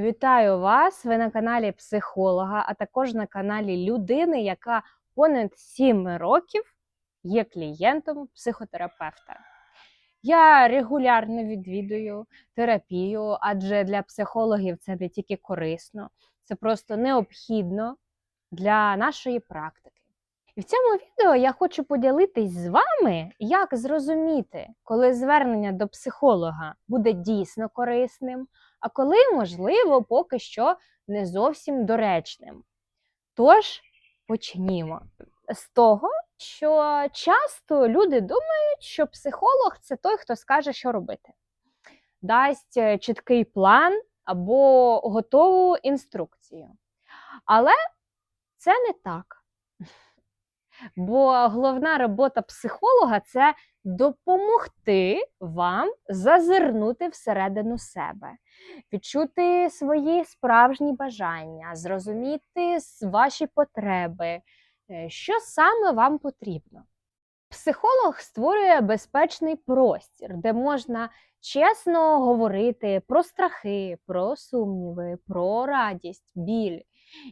Вітаю вас! Ви на каналі психолога, а також на каналі людини, яка понад 7 років є клієнтом психотерапевта. Я регулярно відвідую терапію, адже для психологів це не тільки корисно, це просто необхідно для нашої практики. І в цьому відео я хочу поділитись з вами, як зрозуміти, коли звернення до психолога буде дійсно корисним, а коли, можливо, поки що не зовсім доречним. Тож почнімо з того, що часто люди думають, що психолог це той, хто скаже, що робити, дасть е, чіткий план або готову інструкцію. Але це не так. Бо головна робота психолога це допомогти вам зазирнути всередину себе, відчути свої справжні бажання, зрозуміти ваші потреби, е, що саме вам потрібно. Психолог створює безпечний простір, де можна чесно говорити про страхи, про сумніви, про радість, біль.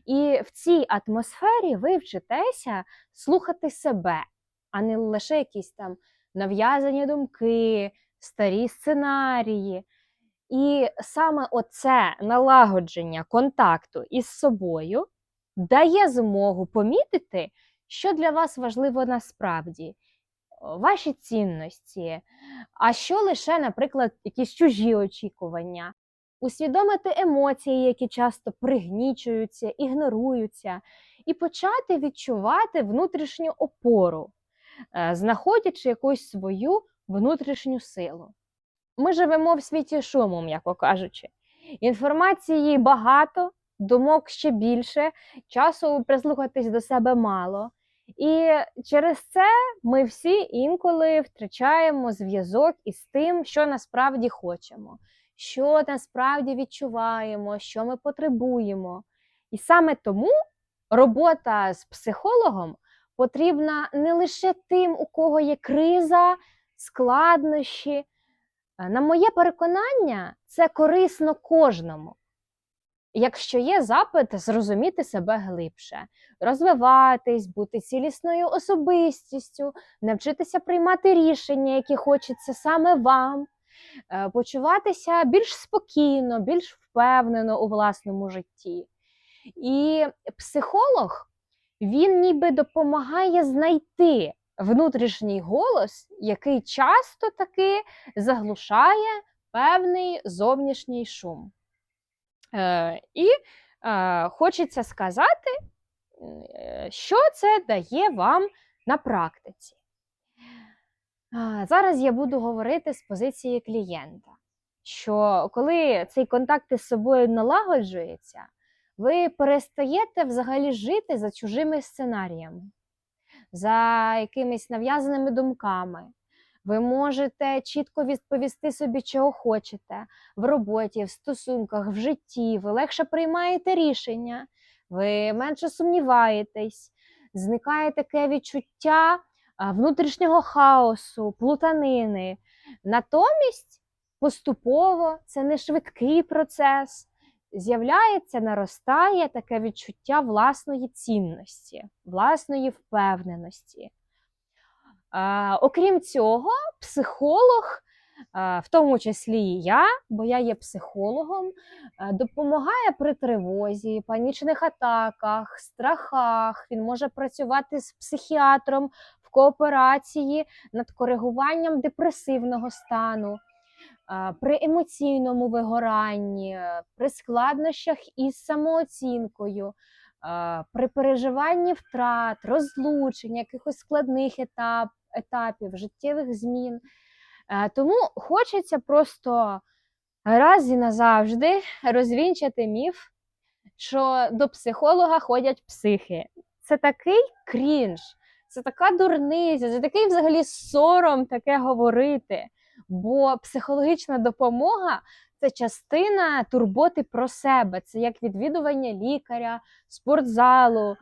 І в цій атмосфері ви вчитеся слухати себе, а не лише якісь там нав'язані думки, старі сценарії. І саме оце налагодження контакту із собою дає змогу помітити, що для вас важливо насправді, ваші цінності, а що лише, наприклад, якісь чужі очікування, усвідомити емоції, які часто пригнічуються, ігноруються, і почати відчувати внутрішню опору, е, знаходячи якусь свою внутрішню силу. Ми живемо в світі шуму, м'яко кажучи. Інформації багато, думок ще більше, часу прислухатись до себе мало. І через це ми всі інколи втрачаємо зв'язок із тим, що насправді хочемо, що насправді відчуваємо, що ми потребуємо. І саме тому робота з психологом потрібна не лише тим, у кого є криза, складнощі. Е, На моє переконання, це корисно кожному. Якщо є запит зрозуміти себе глибше, розвиватись, бути цілісною особистістю, навчитися приймати рішення, які хочеться саме вам, е, почуватися більш спокійно, більш впевнено у власному житті. І психолог він ніби допомагає знайти внутрішній голос, який часто таки заглушає певний зовнішній шум. Е, і е, хочеться сказати, е, що це дає вам на практиці. Зараз я буду говорити з позиції клієнта, що коли цей контакт із собою налагоджується, ви перестаєте взагалі жити за чужими сценаріями, за якимись нав'язаними думками. Ви можете чітко відповісти собі, чого хочете в роботі, в стосунках, в житті. Ви легше приймаєте рішення, ви менше сумніваєтесь, зникає таке відчуття внутрішнього хаосу, плутанини. Натомість поступово це не швидкий процес. З'являється, наростає таке відчуття власної цінності, власної впевненості. Окрім цього, психолог, в тому числі і я, бо я є психологом, допомагає при тривозі, панічних атаках, страхах. Він може працювати з психіатром в кооперації над коригуванням депресивного стану. При емоційному вигоранні, при складнощах із самооцінкою, при переживанні втрат, розлучень, якихось складних етап, етапів, життєвих змін. Е, Тому хочеться просто раз і назавжди розвінчати міф, що до психолога ходять психи. Це такий крінж, це така дурниця, це такий взагалі сором таке говорити. Бо психологічна допомога це частина турботи про себе, це як відвідування лікаря, спортзалу.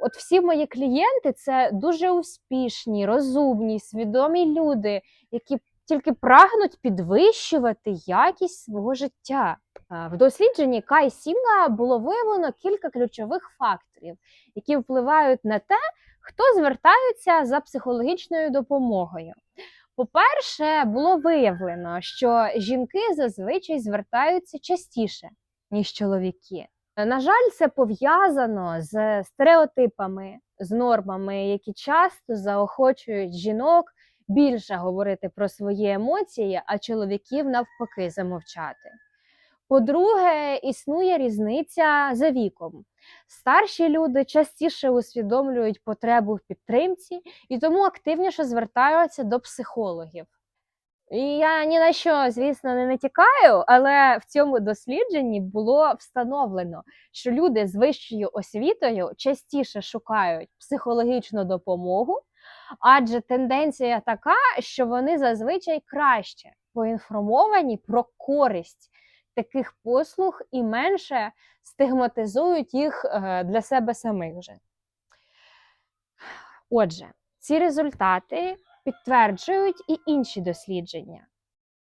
От всі мої клієнти це дуже успішні, розумні, свідомі люди, які тільки прагнуть підвищувати якість свого життя. Е, В дослідженні Кай Сінга було виявлено кілька ключових факторів, які впливають на те, хто звертається за психологічною допомогою. По-перше, було виявлено, що жінки зазвичай звертаються частіше, ніж чоловіки. На жаль, це пов'язано з стереотипами, з нормами, які часто заохочують жінок більше говорити про свої емоції, а чоловіків навпаки замовчати. По-друге, існує різниця за віком. Старші люди частіше усвідомлюють потребу в підтримці і тому активніше звертаються до психологів. Я ні на що, звісно, не натякаю, але в цьому дослідженні було встановлено, що люди з вищою освітою частіше шукають психологічну допомогу, адже тенденція така, що вони зазвичай краще поінформовані про користь таких послуг і менше стигматизують їх е, для себе самих вже. Отже, ці результати підтверджують і інші дослідження.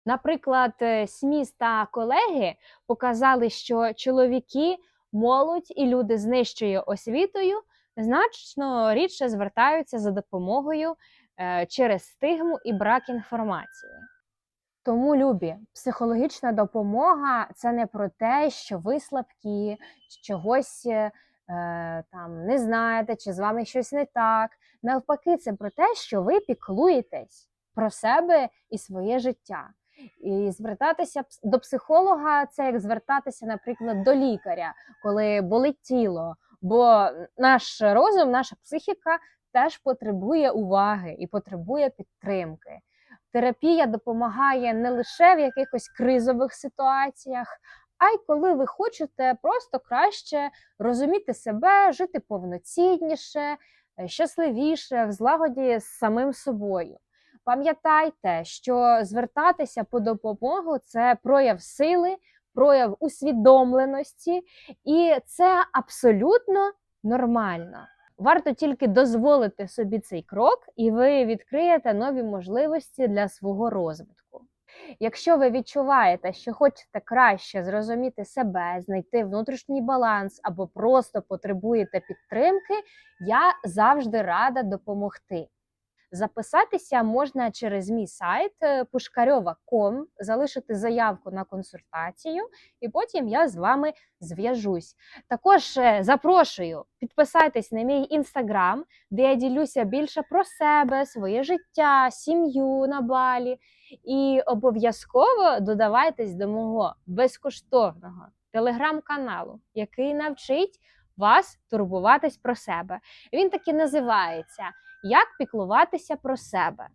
Наприклад, е, Сміс та колеги показали, що чоловіки, молодь і люди з нижчою освітою значно рідше звертаються за допомогою е, через стигму і брак інформації. Тому, любі, психологічна допомога це не про те, що ви слабкі, чогось е, там не знаєте, чи з вами щось не так. Навпаки, це про те, що ви піклуєтесь про себе і своє життя. І звертатися до психолога це як звертатися, наприклад, до лікаря, коли болить тіло. Бо наш розум, наша психіка теж потребує уваги і потребує підтримки. Терапія допомагає не лише в якихось кризових ситуаціях, а й коли ви хочете просто краще розуміти себе, жити повноцінніше, щасливіше, в злагоді з самим собою. Пам'ятайте, що звертатися по допомогу це прояв сили, прояв усвідомленості, і це абсолютно нормально. Варто тільки дозволити собі цей крок, і ви відкриєте нові можливості для свого розвитку. Якщо ви відчуваєте, що хочете краще зрозуміти себе, знайти внутрішній баланс або просто потребуєте підтримки, я завжди рада допомогти. Записатися можна через мій сайт е, pushkareva.com, залишити заявку на консультацію, і потім я з вами зв'яжусь. Також е, запрошую підписайтесь на мій інстаграм, де я ділюся більше про себе, своє життя, сім'ю на балі. І обов'язково додавайтесь до мого безкоштовного телеграм-каналу, який навчить вас турбуватись про себе. Він таки називається Як піклуватися про себе.